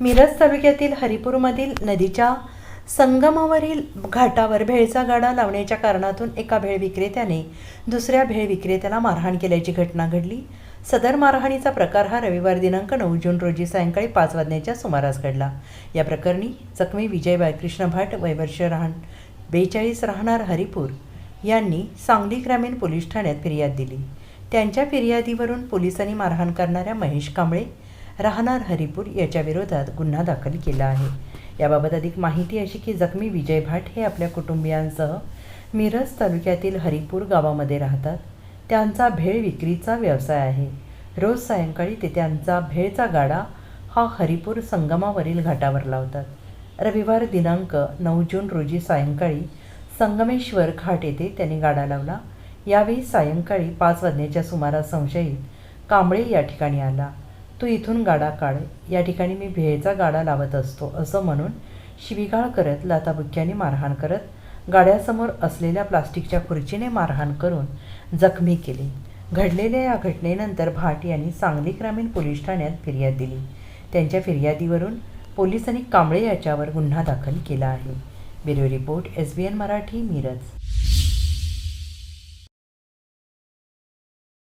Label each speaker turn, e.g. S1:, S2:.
S1: मिरज तालुक्यातील हरिपूरमधील नदीच्या संगमावरील घाटावर भेळचा गाडा लावण्याच्या कारणातून एका भेळ विक्रेत्याने दुसऱ्या भेळ विक्रेत्याला मारहाण केल्याची घटना घडली. सदर मारहाणीचा प्रकार हा रविवार दिनांक नऊ जून रोजी सायंकाळी पाच वाजण्याच्या सुमारास घडला. या प्रकरणी जखमी विजय बाळकृष्ण भाट वैवर्ष राहण बेचाळीस राहणार हरिपूर यांनी सांगली ग्रामीण पोलीस ठाण्यात फिर्याद दिली. त्यांच्या फिर्यादीवरून पोलिसांनी मारहाण करणाऱ्या महेश कांबळे राहणार हरिपूर याच्या विरोधात गुन्हा दाखल केला आहे. याबाबत अधिक माहिती अशी की जखमी विजय भाट हे आपल्या कुटुंबियांसह मिरज तालुक्यातील हरिपूर गावामध्ये राहतात. त्यांचा भेळ विक्रीचा व्यवसाय आहे. रोज सायंकाळी ते त्यांचा भेळचा गाडा हा हरिपूर संगमावरील घाटावर लावतात. रविवार दिनांक नऊ जून रोजी सायंकाळी संगमेश्वर घाट येथे त्यांनी गाडा लावला. यावेळी सायंकाळी पाच वाजण्याच्या सुमारास संशयित कांबळे या ठिकाणी आला. तू इथून गाडा काढ. या ठिकाणी मी भेळचा गाडा लावत असतो असं म्हणून शिवीगाळ करत लाताबुक्क्याने मारहाण करत गाड्यासमोर असलेल्या प्लास्टिकच्या खुर्चीने मारहाण करून जखमी केली. घडलेल्या या घटनेनंतर भाट यांनी सांगली ग्रामीण पोलीस ठाण्यात फिर्याद दिली. त्यांच्या फिर्यादीवरून पोलिसांनी कांबळे याच्यावर गुन्हा दाखल केला आहे. Bureau report S B N Marathi Miraj.